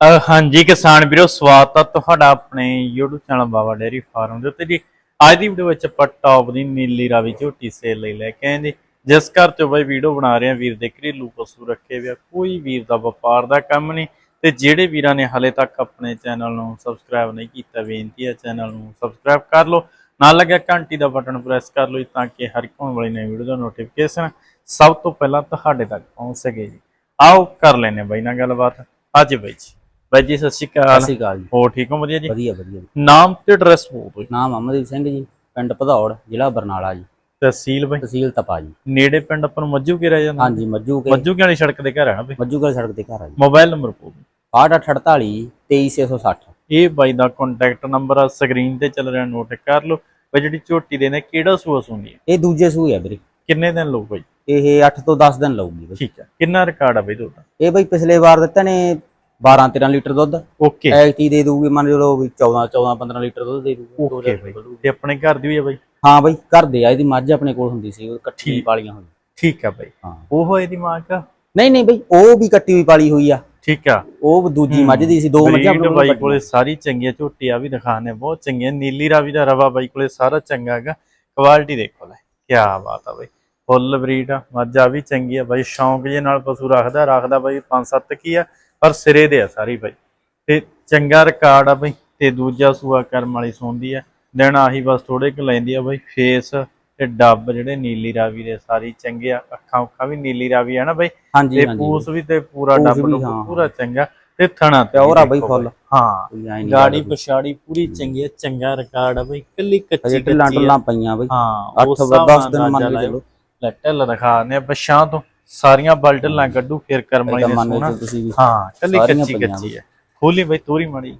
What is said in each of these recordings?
ਹਾਂਜੀ ਕਿਸਾਨ ਵੀਰੋ, ਸਵਾਗਤ ਆ ਤੁਹਾਡਾ ਆਪਣੇ YouTube channel Baba dairy farm ਦੇ ਉੱਤੇ ਜੀ। ਅੱਜ ਦੀ ਵੀਡੀਓ ਵਿੱਚ ਆਪਾਂ ਟੌਪ ਦੀ ਨੀਲੀ ਰਾਵੀ ਝੋਟੀ ਸੇਲ ਲਈ ਲੈ ਕੇ ਆਏ ਜੀ। ਜਿਸ ਘਰ ਤੋਂ ਬਈ ਵੀਡੀਓ ਬਣਾ ਰਹੇ ਆ, ਵੀਰ ਦੇ ਘਰੇਲੂ ਪਸ਼ੂ ਰੱਖੇ ਹੋਏ ਆ, ਕੋਈ ਵੀਰ ਦਾ ਵਪਾਰ ਦਾ ਕੰਮ ਨਹੀਂ। ਤੇ ਜਿਹੜੇ ਵੀਰਾਂ ਨੇ ਹਲੇ ਤੱਕ ਆਪਣੇ ਚੈਨਲ ਨੂੰ ਸਬਸਕ੍ਰਾਈਬ ਨਹੀਂ ਕੀਤਾ, ਬੇਨਤੀ ਹੈ ਚੈਨਲ ਨੂੰ ਸਬਸਕ੍ਰਾਈਬ ਕਰ ਲਓ। ਨਾਲ ਲੱਗਿਆ ਘੰਟੀ ਦਾ ਬਟਨ ਪ੍ਰੈਸ ਕਰ ਲਓ ਜੀ, ਤਾਂ ਕਿ ਹਰ ਇੱਕ ਆਉਣ ਵਾਲੀ ਨਵੀਂ ਵੀਡੀਓ ਦਾ ਨੋਟੀਫਿਕੇਸ਼ਨ ਸਭ ਤੋਂ ਪਹਿਲਾਂ ਤੁਹਾਡੇ ਤੱਕ ਪਹੁੰਚ ਸਕੇ ਜੀ। ਆਓ ਕਰ ਲੈਨੇ ਬਾਈ ਨਾਲ ਗੱਲਬਾਤ। ਅੱਜ ਬਾਈ ਜੀ। ਬਾਈ ਜੀ ਸਤਿ ਸ਼੍ਰੀ ਸਤਿ ਅਕਾਲ ਸ਼੍ਰੀ ਅਕਾਲ ਜੀ। ਹੋ ਠੀਕ ਹੋ ਵਧੀਆ ਜੀ? ਵਧੀਆ ਵਧੀਆ ਜੀ। ਨਾਮ ਤੇ ਐਡਰੈਸ ਬੋਲ ਦਿਓ ਜੀ। ਨਾਮ ਅਮਰਦੀਪ ਸਿੰਘ ਜੀ ਪਿੰਡ ਭਦੌੜ ਜ਼ਿਲ੍ਹਾ ਬਰਨਾਲਾ ਜੀ। ਤਹਿਸੀਲ ਬਾਈ? ਤਹਿਸੀਲ ਤਪਾ ਜੀ। ਨੇੜੇ ਪਿੰਡ ਆਪਾਂ ਨੂੰ ਮੱਜੂ ਕੇ ਰਹਿ ਜਾਂਦਾ ਹਾਂਜੀ ਮੱਜੂ ਕੇ। ਮੱਜੂ ਕੇ ਵਾਲੀ ਸੜਕ ਦੇ ਘਰ ਹੈ ਨਾ ਬਈ? ਮੱਜੂ ਕੇ ਸੜਕ ਤੇ ਘਰ ਆ ਜੀ। ਮੋਬਾਈਲ ਨੰਬਰ ਬੋਲ ਦਿਓ। 6848 23660 ਇਹ ਬਾਈ ਦਾ ਕੰਟੈਕਟ ਨੰਬਰ ਆ ਸਕਰੀਨ ਤੇ ਚੱਲ ਰਿਹਾ ਨੋਟ ਕਰ ਲਓ। ਬਈ ਜਿਹੜੀ ਝੋਟੀ ਦੇ ਨੇ ਕਿਹੜਾ ਸੂਆ ਸੁੰਦੀ ਹੈ ਇਹ ਦੂਜੇ ਸੂਏ ਆ ਵੀਰੇ। ਕਿੰਨੇ ਦਿਨ ਲਊ ਬਾਈ? ਇਹ 8 ਤੋਂ 10 ਦਿਨ ਲਊਗੀ ਬਈ ਠੀਕ ਹੈ ਕਿੰਨਾ ਰਿਕਾਰਡ ਆ ਬਈ ਤੁਹਾਡਾ? ਇਹ ਬਈ ਪਿਛਲੇ ਵਾਰ ਦਿੱਤਾ ਨੇ 12 13 ਲੀਟਰ ਦੁੱਧ। ਓਕੇ। ਐਕਟੀ ਦੇ ਦੂਗੀ ਮੰਨ ਲਓ ਵੀ 14 14 15 ਲੀਟਰ ਦੁੱਧ ਦੇ ਦੂਗੀ ਓਕੇ ਬਾਈ। ਤੇ ਆਪਣੇ ਘਰ ਦੀ ਵੀ ਆ ਬਾਈ? ਹਾਂ ਬਈ ਘਰ ਦੇ ਆ ਇਹਦੀ ਮੱਝ ਆਪਣੇ ਕੋਲ ਹੁੰਦੀ ਸੀ ਉਹ। ਪਾਲੀਆਂ ਹੋਈਆਂ। ਠੀਕ ਆ ਬਾਈ। ਹਾਂ। ਉਹ ਹੋਏ ਦੀ ਮਾਂ ਕਾ? ਨਹੀਂ ਨਹੀਂ ਬਈ ਉਹ ਵੀ ਕੱਟੀ ਹੋਈ ਪਾਲੀ ਹੋਈ ਆ। ਠੀਕ ਆ। ਉਹ ਦੂਜੀ ਮੱਝ ਦੀ ਸੀ ਦੋ ਮੱਝਾਂ ਆਪਣੇ ਬਾਈ ਕੋਲ ਸਾਰੀ ਚੰਗੀਆਂ ਝੋਟੀ ਆ ਵੀ ਦਿਖਾਣੇ ਬਹੁਤ ਚੰਗੀਆਂ ਨੀਲੀ ਰਾਵੀ ਦਾ ਰਵਾ ਬਾਈ ਕੋਲੇ ਸਾਰਾ ਚੰਗਾ ਹੈਗਾ। ਕੁਆਲਿਟੀ ਦੇਖੋ ਲੈ ਕੀ ਬਾਤ ਆ ਬਾਈ। ਫੁੱਲ ਬਰੀਡ ਆ ਮੱਝ ਆ ਵੀ ਚੰਗੀ ਆ ਬਾਈ ਸ਼ੌਂਕ ਜੇ ਨਾਲ ਪਸ਼ੂ ਰੱਖਦਾ ਰੱਖਦਾ ਬਾਈ 5-7 ਕੀ ਆ। ਪਰ ਸਿਰੇ ਦੇ ਆ ਸਾਰੀ ਬਾਈ ਤੇ ਚੰਗਾ ਰਿਕਾਰਡ ਆ ਬਾਈ ਤੇ ਦੂਜਾ ਸੂਆ ਕਰਮ ਵਾਲੀ ਸੌਂਦੀ ਆ। ਦਿਨ ਆਹੀ ਬਸ ਥੋੜੇ ਕੁ ਲੈਂਦੀ ਆ ਬਾਈ ਫੇਸ ਤੇ ਡੱਬ ਜਿਹੜੇ ਨੀਲੀ ਰਾਵੀ ਦੇ ਸਾਰੀ ਚੰਗੇ ਆ। ਅੱਖਾਂ ਉੱਖਾਂ ਵੀ ਨੀਲੀ ਰਾਵੀ ਆ ਨਾ ਬਾਈ। ਤੇ ਪੂਸ ਵੀ ਤੇ ਪੂਰਾ ਡੱਬ ਹਾਂ। ਪੂਰਾ ਚੰਗਾ। ਤੇ ਥਣਾ ਤੇ ਪਿਓਰ ਆ ਬਾਈ ਫੁੱਲ। ਹਾਂ। ਨੀ ਗਾੜੀ। ਪਛਾੜੀ ਪੂਰੀ ਚੰਗੀ ਹੈ ਚੰਗਾ ਰਿਕਾਰਡ ਆ ਬਈ ਕੱਲੀ ਕੱਚੀ ਕੱਚੀ ਪਈਆਂ ਬਈ। ਹਾਂ 8 ਉਸ 10 ਦਿਨ ਮੰਨ ਕੇ ਚਲੋ। ਲੈ ਢਿੱਲ ਦਿਖਾ ਨੇ ਪਛਾਂ ਤੋਂ। ਸਾਰੀਆਂ ਬਲਟਲਾਂ ਕੱਢੂ ਫਿਰ ਕਰਮ ਵਾਲੀ ਨੇ ਸੋਣਾ ਹਾਂ ਕੱਲੀ ਕੱਚੀ ਕੱਚੀ ਹੈ। ਖੋਲੀ ਬਈ ਤੋਰੀ ਮੜੀ।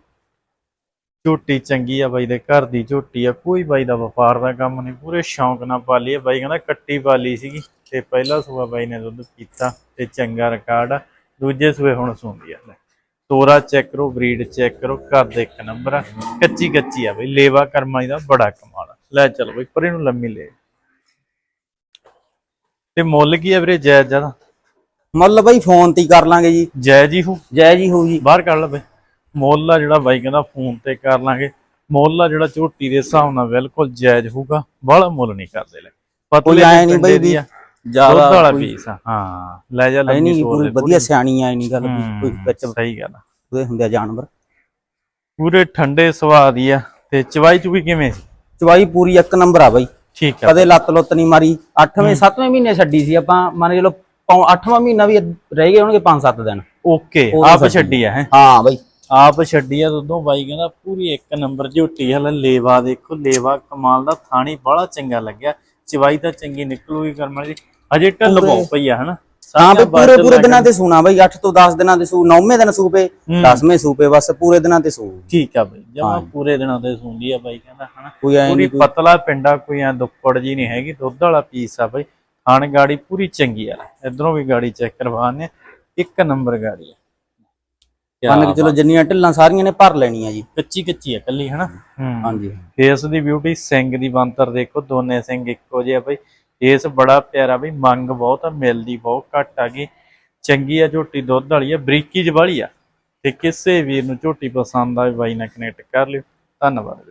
ਝੋਟੀ ਚੰਗੀ ਆ ਬਾਈ ਦੇ ਘਰ ਦੀ ਝੋਟੀ ਆ। ਕੋਈ ਬਾਈ ਦਾ ਵਪਾਰ ਦਾ ਕੰਮ ਨਹੀਂ ਪੂਰੇ ਸ਼ੌਂਕ ਨਾਲ ਪਾਲੀ ਆ। ਬਾਈ ਕਹਿੰਦਾ ਕੱਟੀ ਪਾਲੀ ਸੀਗੀ ਤੇ ਪਹਿਲਾ ਸੂਆ ਬਾਈ ਨੇ ਦੁੱਧ ਪੀਤਾ ਤੇ ਚੰਗਾ ਰਿਕਾਰਡ ਆ। ਦੂਜੇ ਸੂਏ ਹੁਣ ਸੂੰਦੀ ਆ। ਤੋਰਾ ਚੈੱਕ ਕਰੋ ਬਰੀਡ ਚੈੱਕ ਕਰੋ ਘਰ ਦੇ ਇੱਕ ਨੰਬਰ ਆ। ਕੱਚੀ ਕੱਚੀ ਆ ਬਈ ਲੇਵਾ ਕਰਮ ਵਾਲੀ ਦਾ ਬੜਾ ਕਮਾਲ ਆ। ਲੈ ਚੱਲ ਬਈ ਪਰੇ ਨੂੰ ਲੰਮੀ ਲੈ। ਤੇ ਮੁੱਲ ਕੀ ਆ ਵੀਰੇ ਜਾਇਜ਼ ਜ਼ਿਆਦਾ ਮੁੱਲ ਬਈ ਫੋਨ ਤੇ ਹੀ ਕਰ ਲਾਂਗੇ ਜੀ। ਜਾਇਜ਼ ਹੀ ਹੋ ਜੈ ਜੀ ਹੋਊ ਜੀ। ਬਾਹਰ ਕੱਢ ਲੈ ਬਈ। ਮੁੱਲ ਆ ਜਿਹੜਾ ਬਾਈ ਕਹਿੰਦਾ ਫੋਨ ਤੇ ਕਰ ਲਾਂਗੇ। ਮੁੱਲ ਆ ਜਿਹੜਾ ਝੋਟੀ ਦੇ ਹਿਸਾਬ ਨਾਲ ਬਿਲਕੁਲ ਜਾਇਜ਼ ਹੋਊਗਾ। ਬਾਹਲਾ ਮੁੱਲ ਨਹੀਂ ਕਰਦੇ ਲੈ। ਪਤਲੇ ਤੇ ਨਹੀਂ ਬਈ ਦੀ ਵੀ ਜ਼ਿਆਦਾ ਵਾਲਾ ਪੀਸ ਆ। ਹਾਂ ਲੈ ਜਾ ਲੰਮੀ ਨਹੀਂ ਸੋਰ ਪੂਰੀ ਦੇ ਵਧੀਆ ਸਿਆਣੀ ਆ ਨਹੀਂ ਗੱਲ ਹੂੰ, ਕੋਈ ਵਿੱਚ ਸਹੀ ਗੱਲ। ਉਹਦੇ ਹੁੰਦੇ ਆ ਜਾਨਵਰ। ਪੂਰੇ ਠੰਡੇ ਸੁਭਾਅ ਦੀ ਆ। ਤੇ ਚਵਾਈ ਚੁਕੀ ਕਿਵੇਂ ਚਵਾਈ ਪੂਰੀ ਇੱਕ ਨੰਬਰ ਆ ਬਈ। ਠੀਕ ਆ। ਕਦੇ ਲੱਤ ਲੁੱਤ ਨਹੀਂ ਮਾਰੀ 8ਵੇਂ 7ਵੇਂ ਮਹੀਨੇ ਛੱਡੀ ਸੀ ਆਪਾਂ ਮੰਨ ਕੇ ਚਲੋ 8ਵਾਂ ਮਹੀਨਾ ਵੀ ਰਹਿ ਗਏ ਹੋਣਗੇ 5-7 ਦਿਨ। ਓਕੇ ਆਪ ਛੱਡੀ। ਆ ਹੈ? ਹਾਂ ਬਈ। ਆਪ ਛੱਡੀ ਆ ਦੁੱਧੋਂ ਬਾਈ ਕਹਿੰਦਾ ਪੂਰੀ ਇੱਕ ਨੰਬਰ ਝੋਟੀ ਹਲ ਲੇਵਾ ਦੇਖੋ ਲੇਵਾ ਕਮਾਲ ਦਾ ਥਾਣੀ ਬੜਾ ਚੰਗਾ ਲੱਗਿਆ ਚਵਾਈ ਤਾਂ ਚੰਗੀ ਨਿਕਲੂਗੀ ਕਰਮ ਦੀ। ਅਜੇ ਢੱਲ ਬਹੁਤ ਪਈ ਆ ਹਨਾ? ਹਾਂ ਬਈ ਪੂਰੇ ਪੂਰੇ ਦਿਨਾਂ ਤੇ ਸੂਣਾ ਬਈ 8 ਤੋਂ 10 ਦਿਨਾਂ ਦੇ ਸੂ 9ਵੇਂ ਦਿਨ ਸੂਪੇ ਹੂੰ। 10ਵੇਂ ਸੂਪੇ ਬਸ ਪੂਰੇ ਦਿਨਾਂ ਤੇ ਸੂ। ਠੀਕ ਆ ਬਈ ਜਮਾ। ਪੂਰੇ ਦਿਨਾਂ ਤੇ ਸੁਣਦੀ ਆ ਬਾਈ ਕਹਿੰਦਾ ਹਨਾ। ਕੋਈ ਐ ਪੂਰੀ ਨਹੀਂ ਕੋਈ ਪਤਲਾ ਪਿੰਡਾ ਕੋਈ ਐ ਦੁੱਪੜ ਜੀ ਨਹੀਂ ਹੈਗੀ ਦੁੱਧ ਵਾਲਾ ਪੀਸ ਆ ਬਈ। ਖਾਣ ਗਾੜੀ ਪੂਰੀ ਚੰਗੀ ਆ। ਇਧਰੋਂ ਵੀ ਗਾੜੀ ਚੈੱਕ ਕਰਵਾਣੇ ਇੱਕ ਨੰਬਰ ਗਾੜੀ ਆ। ਮੰਨ ਕੇ ਚਲੋ ਜਿੰਨੀਆਂ ਢਿੱਲਾਂ ਸਾਰੀਆਂ ਨੇ ਭਰ ਲੈਣੀਆਂ ਜੀ। ਕੱਚੀ ਕੱਚੀ ਆ ਕੱਲੀ ਹਨਾ। ਹਾਂਜੀ। ਫੇਸ ਦੀ ਬਿਊਟੀ ਸਿੰਘ ਦੀ ਬੰਤਰ ਦੇਖੋ ਦੋਨੇ ਸਿੰਘ ਇੱਕੋ ਜਿਹੇ ਆ ਬਈ। ਇਸ ਬੜਾ ਪਿਆਰਾ ਬਈ ਮੰਗ ਬਹੁਤ ਆ, ਮਿਲਦੀ ਬਹੁਤ ਘੱਟ ਆ ਗਈ ਚੰਗੀ ਆ ਝੋਟੀ ਦੁੱਧ ਵਾਲੀ ਆ, ਬਰੀਕੀ ਚ ਵਾਲੀ ਆ ਤੇ ਕਿਸੇ ਵੀਰ ਨੂੰ ਝੋਟੀ ਪਸੰਦ ਆਵੇ ਬਾਈ ਨਾਲ ਕਨੈਕਟ ਕਰ ਲਿਓ। ਧੰਨਵਾਦ